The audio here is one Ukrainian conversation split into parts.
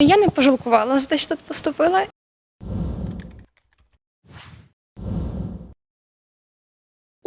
Я не пожалкувала за те, що тут поступила.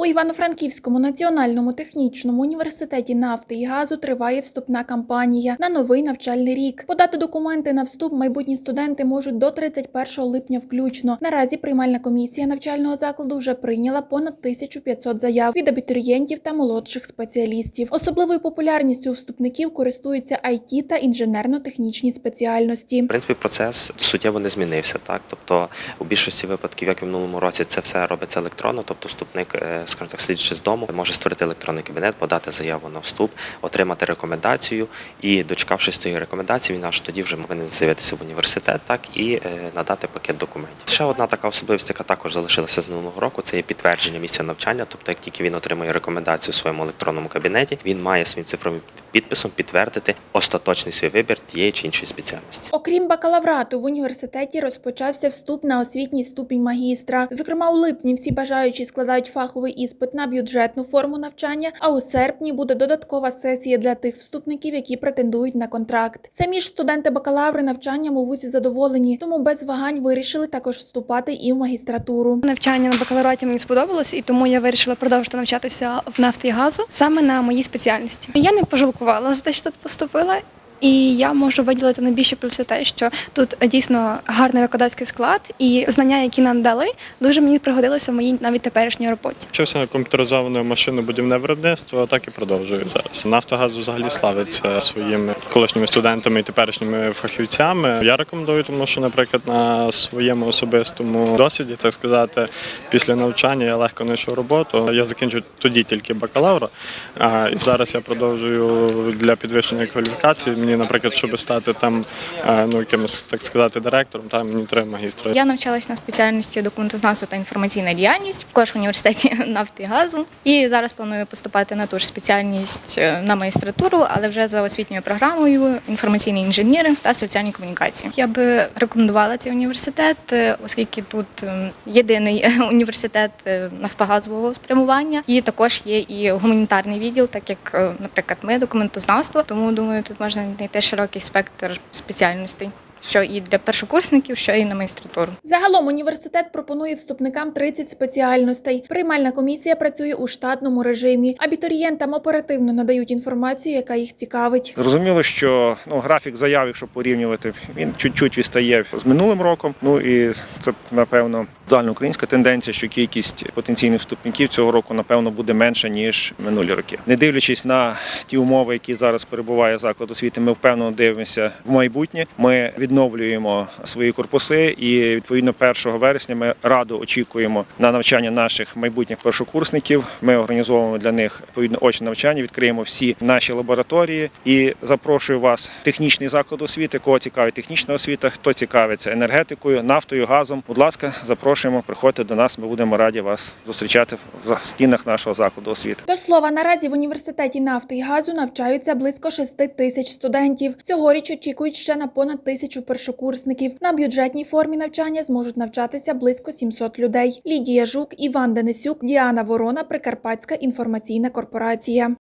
У Івано-Франківському національному технічному університеті нафти і газу триває вступна кампанія на новий навчальний рік. Подати документи на вступ майбутні студенти можуть до 31 липня включно. Наразі приймальна комісія навчального закладу вже прийняла понад 1500 заяв від абітурієнтів та молодших спеціалістів. Особливою популярністю вступників користуються IT та інженерно-технічні спеціальності. В принципі, процес суттєво не змінився. Так, тобто у більшості випадків, як і в минулому році, це все робиться електронно. Тобто, вступник, е, скажімо так, слідчи з дому, може створити електронний кабінет, подати заяву на вступ, отримати рекомендацію. І дочекавшись цієї рекомендації, він аж тоді вже повинен з'явитися в університет, так і е, надати пакет документів. Ще одна така особливість, яка також залишилася з минулого року, це є підтвердження місця навчання. Тобто, як тільки він отримує рекомендацію в своєму електронному кабінеті, він має свій цифровим підписом підтвердити остаточний свій вибір тієї чи іншої спеціальності. Окрім бакалаврату, в університеті розпочався вступ на освітній ступінь магістра. Зокрема, у липні всі бажаючі складають фаховий іспит на бюджетну форму навчання. А у серпні буде додаткова сесія для тих вступників, які претендують на контракт. Самі ж студенти-бакалаври навчанням у вузі задоволені, тому без вагань вирішили також вступати і в магістратуру. Навчання на бакалавраті мені сподобалось, і тому я вирішила продовжити навчатися в нафті і газу саме на моїй спеціальності. Я не пожалкувала за те, що тут поступила. І я можу виділити найбільше плюси те, що тут дійсно гарний викладацький склад, і знання, які нам дали, дуже мені пригодилися в моїй навіть теперішній роботі. Вчився на комп'ютеризоване машинобудівне виробництво, так і продовжую зараз. Нафтогаз взагалі славиться своїми колишніми студентами і теперішніми фахівцями. Я рекомендую, тому що, наприклад, на своєму особистому досвіді, так сказати, після навчання я легко знайшов роботу. Я закінчив тоді тільки бакалавра, а і зараз я продовжую для підвищення кваліфікації. Мені, наприклад, щоб стати там е, ну якимось так сказати директором, там мені треба магістра. Я навчалась на спеціальності документознавства та інформаційна діяльність, також в університеті нафти і газу. І зараз планую поступати на ту ж спеціальність е, на магістратуру, але вже за освітньою програмою інформаційний інженіринг та соціальні комунікації. Я би рекомендувала цей університет, е, оскільки тут ем, єдиний університет нафтогазового спрямування, і також є і гуманітарний відділ, так як, наприклад, ми документознавство. Тому думаю, тут можна знайти широкий спектр спеціальностей, що і для першокурсників, що і на магістратуру. Загалом університет пропонує вступникам 30 спеціальностей. Приймальна комісія працює у штатному режимі. Абітурієнтам оперативно надають інформацію, яка їх цікавить. Зрозуміло, що ну, графік заяв, якщо порівнювати, він чуть-чуть відстає з минулим роком. Ну і це напевно загальноукраїнська тенденція, що кількість потенційних вступників цього року напевно буде менша ніж минулі роки. Не дивлячись на ті умови, які зараз перебуває заклад освіти, ми впевнено дивимося в майбутнє. Ми відновлюємо свої корпуси, і відповідно 1 вересня ми радо очікуємо на навчання наших майбутніх першокурсників. Ми організовуємо для них відповідно очне навчання, відкриємо всі наші лабораторії і запрошую вас технічний заклад освіти, кого цікавить технічна освіта, хто цікавиться енергетикою, нафтою, газом. Будь ласка, запрошуємо, приходьте до нас. Ми будемо раді вас зустрічати в стінах нашого закладу освіти. До слова, наразі в університеті нафти і газу навчаються близько 6 тисяч студентів. Цьогоріч очікують ще на понад тисячу першокурсників. На бюджетній формі навчання зможуть навчатися близько 700 людей. Лідія Жук, Іван Денисюк, Діана Ворона, Прикарпатська інформаційна корпорація.